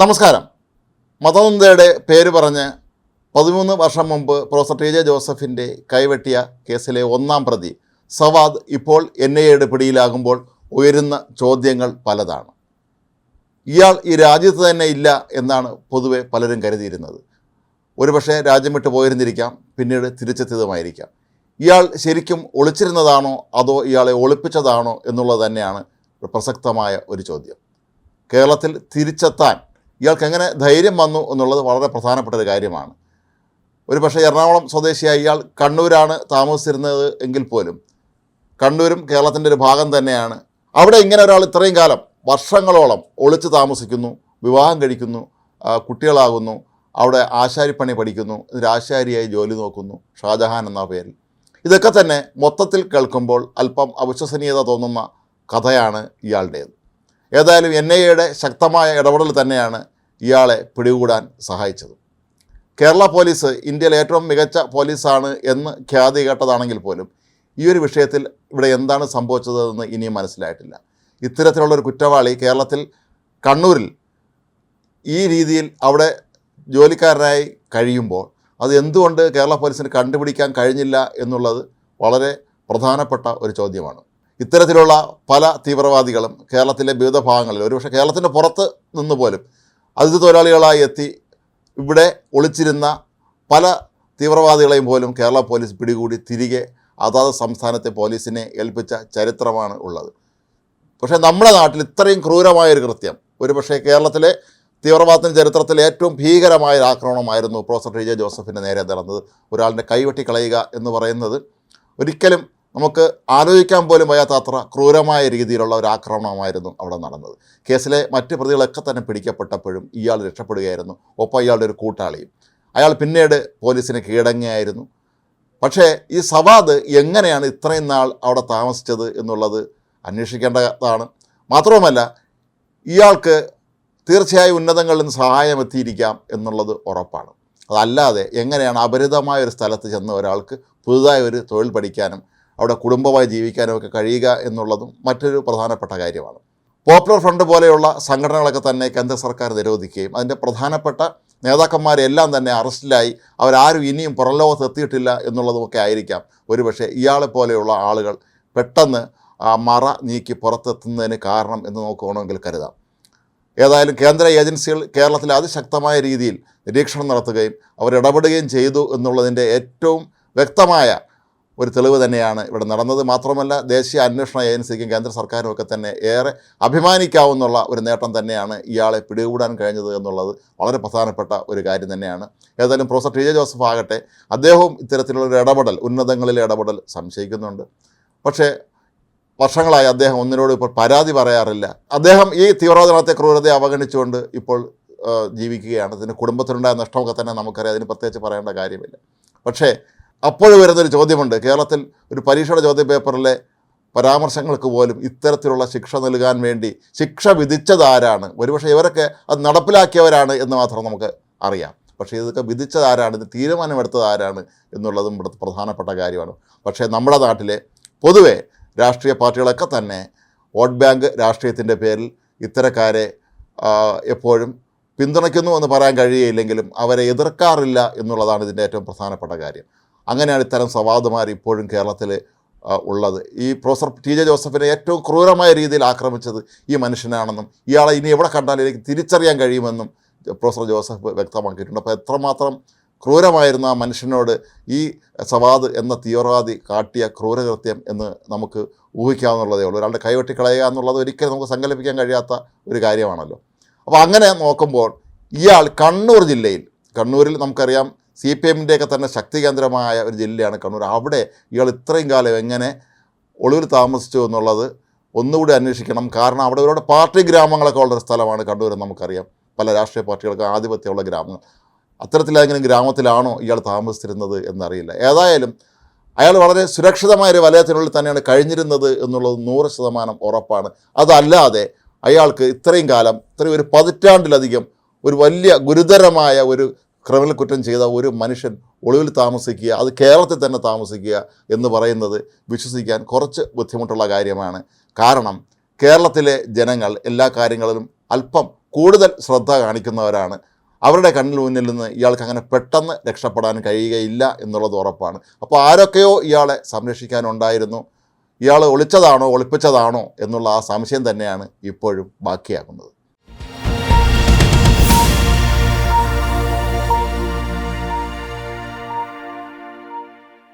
നമസ്കാരം. മതനന്ദയുടെ പേര് പറഞ്ഞ് പതിമൂന്ന് വർഷം മുമ്പ് പ്രൊഫസർ ടി ജെ ജോസഫിന്റെ കൈവെട്ടിയ കേസിലെ ഒന്നാം പ്രതി സവാദ് ഇപ്പോൾ എൻ ഐ എയുടെ പിടിയിലാകുമ്പോൾ ഉയരുന്ന ചോദ്യങ്ങൾ പലതാണ്. ഇയാൾ ഈ രാജ്യത്ത് തന്നെ ഇല്ല എന്നാണ് പൊതുവെ പലരും കരുതിയിരുന്നത്. ഒരുപക്ഷെ രാജ്യം വിട്ട് പോയിരുന്നിരിക്കാം പിന്നീട് തിരിച്ചെത്തിയതുമായിരിക്കാം. ഇയാൾ ശരിക്കും ഒളിച്ചിരുന്നതാണോ അതോ ഇയാളെ ഒളിപ്പിച്ചതാണോ എന്നുള്ളത് തന്നെയാണ് പ്രസക്തമായ ഒരു ചോദ്യം. കേരളത്തിൽ തിരിച്ചെത്താൻ ഇയാൾക്ക് എങ്ങനെ ധൈര്യം വന്നു എന്നുള്ളത് വളരെ പ്രധാനപ്പെട്ട ഒരു കാര്യമാണ്. ഒരു പക്ഷേ എറണാകുളം സ്വദേശിയായ ഇയാൾ കണ്ണൂരാണ് താമസിച്ചിരുന്നത് എങ്കിൽ പോലും. കണ്ണൂരും കേരളത്തിന്റെ ഒരു ഭാഗം തന്നെയാണ്. അവിടെ ഇങ്ങനെ ഒരാൾ ഇത്രയും കാലം വർഷങ്ങളോളം ഒളിച്ച് താമസിക്കുന്നു വിവാഹം കഴിക്കുന്നു കുട്ടികളാകുന്നു അവിടെ ആശാരിപ്പണി പഠിക്കുന്നു ഇതിൽ ആശാരിയായി ജോലി നോക്കുന്നു ഷാജഹാൻ എന്ന പേരിൽ. ഇതൊക്കെ തന്നെ മൊത്തത്തിൽ കേൾക്കുമ്പോൾ അല്പം അവിശ്വസനീയത തോന്നുന്ന കഥയാണ് ഇയാളുടേത്. ഏതായാലും എൻ ഐ എയുടെ ശക്തമായ ഇടപെടൽ തന്നെയാണ് ഇയാളെ പിടികൂടാൻ സഹായിച്ചത്. കേരള പോലീസ് ഇന്ത്യയിലെ ഏറ്റവും മികച്ച പോലീസാണ് എന്ന് ഖ്യാതി കേട്ടതാണെങ്കിൽ പോലും ഈ ഒരു വിഷയത്തിൽ ഇവിടെ എന്താണ് സംഭവിച്ചതെന്ന് ഇനിയും മനസ്സിലായിട്ടില്ല. ഇത്തരത്തിലുള്ളൊരു കുറ്റവാളി കേരളത്തിൽ കണ്ണൂരിൽ ഈ രീതിയിൽ അവിടെ ജോലിക്കാരനായി കഴിയുമ്പോൾ അത് എന്തുകൊണ്ട് കേരള പോലീസിന് കണ്ടുപിടിക്കാൻ കഴിഞ്ഞില്ല എന്നുള്ളത് വളരെ പ്രധാനപ്പെട്ട ഒരു ചോദ്യമാണ്. ഇത്തരത്തിലുള്ള പല തീവ്രവാദികളും കേരളത്തിലെ വിവിധ ഭാഗങ്ങളിൽ ഒരുപക്ഷെ കേരളത്തിന്റെ പുറത്ത് നിന്ന് പോലും അതിഥി തൊഴിലാളികളായി എത്തി ഇവിടെ ഒളിച്ചിരുന്ന പല തീവ്രവാദികളെയും പോലും കേരള പോലീസ് പിടികൂടി തിരികെ അതാത് സംസ്ഥാനത്തെ പോലീസിനെ ഏൽപ്പിച്ച ചരിത്രമാണ് ഉള്ളത്. പക്ഷേ നമ്മുടെ നാട്ടിൽ ഇത്രയും ക്രൂരമായൊരു കൃത്യം. ഒരു പക്ഷേ കേരളത്തിലെ തീവ്രവാദത്തിന്റെ ചരിത്രത്തിൽ ഏറ്റവും ഭീകരമായ ഒരു ആക്രമണമായിരുന്നു പ്രൊഫസർ ടി ജെ ജോസഫിന്റെ നേരെ നടന്നത്. ഒരാളിന്റെ കൈവെട്ടി കളയുക എന്ന് പറയുന്നത് ഒരിക്കലും നമുക്ക് ആലോചിക്കാൻ പോലും വയ്യാത്ത അത്ര ക്രൂരമായ രീതിയിലുള്ള ഒരു ആക്രമണമായിരുന്നു അവിടെ നടന്നത്. കേസിലെ മറ്റ് പ്രതികളൊക്കെ തന്നെ പിടിക്കപ്പെട്ടപ്പോഴും ഇയാൾ രക്ഷപ്പെടുകയായിരുന്നു. ഒപ്പം ഇയാളുടെ ഒരു കൂട്ടാളിയും. അയാൾ പിന്നീട് പോലീസിന് കീഴടങ്ങിയായിരുന്നു പക്ഷേ ഈ സവാദ് എങ്ങനെയാണ് ഇത്രയും നാൾ അവിടെ താമസിച്ചത് എന്നുള്ളത് അന്വേഷിക്കേണ്ടതാണ്. മാത്രവുമല്ല ഇയാൾക്ക് തീർച്ചയായും ഉന്നതങ്ങളിൽ നിന്ന് സഹായം എത്തിയിരിക്കാം എന്നുള്ളത് ഉറപ്പാണ്. അതല്ലാതെ എങ്ങനെയാണ് അപരിതമായ ഒരു സ്ഥലത്ത് ചെന്ന ഒരാൾക്ക് പുതുതായി ഒരു തൊഴിൽ പഠിക്കാനും അവിടെ കുടുംബമായി ജീവിക്കാനും ഒക്കെ കഴിയുക എന്നുള്ളതും മറ്റൊരു പ്രധാനപ്പെട്ട കാര്യമാണ്. പോപ്പുലർ ഫ്രണ്ട് പോലെയുള്ള സംഘടനകളൊക്കെ തന്നെ കേന്ദ്ര സർക്കാർ നിരോധിക്കുകയും അതിന്റെ പ്രധാനപ്പെട്ട നേതാക്കന്മാരെല്ലാം തന്നെ അറസ്റ്റിലായി അവരാരും ഇനിയും പുറംലോകത്ത് എത്തിയിട്ടില്ല എന്നുള്ളതുമൊക്കെ ആയിരിക്കാം. ഒരുപക്ഷെ ഇയാളെ പോലെയുള്ള ആളുകൾ പെട്ടെന്ന് ആ മറ നീക്കി പുറത്തെത്തുന്നതിന് കാരണം എന്ന് നമുക്ക് വേണമെങ്കിൽ കരുതാം. ഏതായാലും കേന്ദ്ര ഏജൻസികൾ കേരളത്തിൽ അതിശക്തമായ രീതിയിൽ നിരീക്ഷണം നടത്തുകയും അവരിടപെടുകയും ചെയ്തു എന്നുള്ളതിന്റെ ഏറ്റവും വ്യക്തമായ ഒരു തെളിവ് തന്നെയാണ് ഇവിടെ നടന്നത്. മാത്രമല്ല ദേശീയ അന്വേഷണ ഏജൻസിക്കും കേന്ദ്ര സർക്കാരും ഒക്കെ തന്നെ ഏറെ അഭിമാനിക്കാവുന്ന ഒരു നേട്ടം തന്നെയാണ് ഇയാളെ പിടികൂടാൻ കഴിഞ്ഞത് എന്നുള്ളത് വളരെ പ്രധാനപ്പെട്ട ഒരു കാര്യം തന്നെയാണ്. ഏതായാലും പ്രൊഫസർ ടി ജെ ജോസഫ് ആകട്ടെ അദ്ദേഹവും ഇത്തരത്തിലുള്ളൊരു ഇടപെടൽ ഉന്നതങ്ങളിലെ ഇടപെടൽ സംശയിക്കുന്നുണ്ട്. പക്ഷേ വർഷങ്ങളായി അദ്ദേഹം ഒന്നിനോട് ഇപ്പോൾ പരാതി പറയാറില്ല. അദ്ദേഹം ഈ തീവ്രവാദത്തെ ക്രൂരതയെ അവഗണിച്ചുകൊണ്ട് ഇപ്പോൾ ജീവിക്കുകയാണ്. ഇതിന് കുടുംബത്തിനുണ്ടായ നഷ്ടമൊക്കെ തന്നെ നമുക്കറിയാം. അതിന് പ്രത്യേകിച്ച് പറയേണ്ട കാര്യമില്ല. പക്ഷേ അപ്പോൾ വരുന്നൊരു ചോദ്യമുണ്ട്. കേരളത്തിൽ ഒരു പരീക്ഷയുടെ ചോദ്യ പേപ്പറിലെ പരാമർശങ്ങൾക്ക് പോലും ഇത്തരത്തിലുള്ള ശിക്ഷ നൽകാൻ വേണ്ടി ശിക്ഷ വിധിച്ചതാരാണ്? ഒരുപക്ഷെ ഇവരൊക്കെ അത് നടപ്പിലാക്കിയവരാണ് എന്ന് മാത്രം നമുക്ക് അറിയാം. പക്ഷേ ഇതൊക്കെ വിധിച്ചത് ആരാണ് ഇത് തീരുമാനമെടുത്തത് ആരാണ് എന്നുള്ളതും ഇവിടെ പ്രധാനപ്പെട്ട കാര്യമാണ്. പക്ഷേ നമ്മുടെ നാട്ടിലെ പൊതുവെ രാഷ്ട്രീയ പാർട്ടികളൊക്കെ തന്നെ വോട്ട് ബാങ്ക് രാഷ്ട്രീയത്തിന്റെ പേരിൽ ഇത്തരക്കാരെ എപ്പോഴും പിന്തുണയ്ക്കുന്നു എന്ന് പറയാൻ കഴിയുകയില്ലെങ്കിലും അവരെ എതിർക്കാറില്ല എന്നുള്ളതാണ് ഇതിന്റെ ഏറ്റവും പ്രധാനപ്പെട്ട കാര്യം. അങ്ങനെയാണ് ഇത്തരം സവാദുമാർ ഇപ്പോഴും കേരളത്തിൽ ഉള്ളത്. ഈ പ്രൊഫസർ ടി ജെ ജോസഫിനെ ഏറ്റവും ക്രൂരമായ രീതിയിൽ ആക്രമിച്ചത് ഈ മനുഷ്യനാണെന്നും ഇയാളെ ഇനി എവിടെ കണ്ടാലും എനിക്ക് തിരിച്ചറിയാൻ കഴിയുമെന്നും പ്രൊഫസർ ജോസഫ് വ്യക്തമാക്കിയിട്ടുണ്ട്. അപ്പോൾ എത്രമാത്രം ക്രൂരമായിരുന്ന ആ മനുഷ്യനോട് ഈ സവാദ് എന്ന തീവ്രവാദി കാട്ടിയ ക്രൂരകൃത്യം എന്ന് നമുക്ക് ഊഹിക്കാവുന്നുള്ളതേ ഉള്ളൂ. ഒരാളുടെ കൈവെട്ടി കളയുക എന്നുള്ളത് ഒരിക്കലും നമുക്ക് സങ്കല്പിക്കാൻ കഴിയാത്ത ഒരു കാര്യമാണല്ലോ. അപ്പോൾ അങ്ങനെ നോക്കുമ്പോൾ ഇയാൾ കണ്ണൂർ ജില്ലയിൽ കണ്ണൂരിൽ നമുക്കറിയാം സി പി എമ്മിന്റെയൊക്കെ തന്നെ ശക്തി കേന്ദ്രമായ ഒരു ജില്ലയാണ് കണ്ണൂർ. അവിടെ ഇയാൾ ഇത്രയും കാലം എങ്ങനെ ഒളിവിൽ താമസിച്ചു എന്നുള്ളത് ഒന്നുകൂടി അന്വേഷിക്കണം. കാരണം അവിടെ ഒരുപാട് പാർട്ടി ഗ്രാമങ്ങളൊക്കെ ഉള്ളൊരു സ്ഥലമാണ് കണ്ണൂർ എന്ന് നമുക്കറിയാം. പല രാഷ്ട്രീയ പാർട്ടികൾക്ക് ആധിപത്യമുള്ള ഗ്രാമങ്ങൾ. അത്തരത്തിലെങ്കിലും ഗ്രാമത്തിലാണോ ഇയാൾ താമസിച്ചിരുന്നത് എന്നറിയില്ല. ഏതായാലും അയാൾ വളരെ സുരക്ഷിതമായ ഒരു വലയത്തിനുള്ളിൽ തന്നെയാണ് കഴിഞ്ഞിരുന്നത് എന്നുള്ളത് നൂറ് ശതമാനം ഉറപ്പാണ്. അതല്ലാതെ അയാൾക്ക് ഇത്രയും കാലം ഇത്രയും ഒരു പതിറ്റാണ്ടിലധികം ഒരു വലിയ ഗുരുതരമായ ഒരു ക്രിമിനൽ കുറ്റം ചെയ്ത ഒരു മനുഷ്യൻ ഒളിവിൽ താമസിക്കുക അത് കേരളത്തിൽ തന്നെ താമസിക്കുക എന്ന് പറയുന്നത് വിശ്വസിക്കാൻ കുറച്ച് ബുദ്ധിമുട്ടുള്ള കാര്യമാണ്. കാരണം കേരളത്തിലെ ജനങ്ങൾ എല്ലാ കാര്യങ്ങളിലും അല്പം കൂടുതൽ ശ്രദ്ധ കാണിക്കുന്നവരാണ്. അവരുടെ കണ്ണിൽ മുന്നിൽ നിന്ന് ഇയാൾക്ക് അങ്ങനെ പെട്ടെന്ന് രക്ഷപ്പെടാൻ കഴിയുകയില്ല എന്നുള്ളത് ഉറപ്പാണ്. അപ്പോൾ ആരൊക്കെയോ ഇയാളെ സംരക്ഷിക്കാനുണ്ടായിരുന്നു ഇയാൾ ഒളിച്ചതാണോ ഒളിപ്പിച്ചതാണോ എന്നുള്ള ആ സംശയം തന്നെയാണ് ഇപ്പോഴും ബാക്കിയാക്കുന്നത്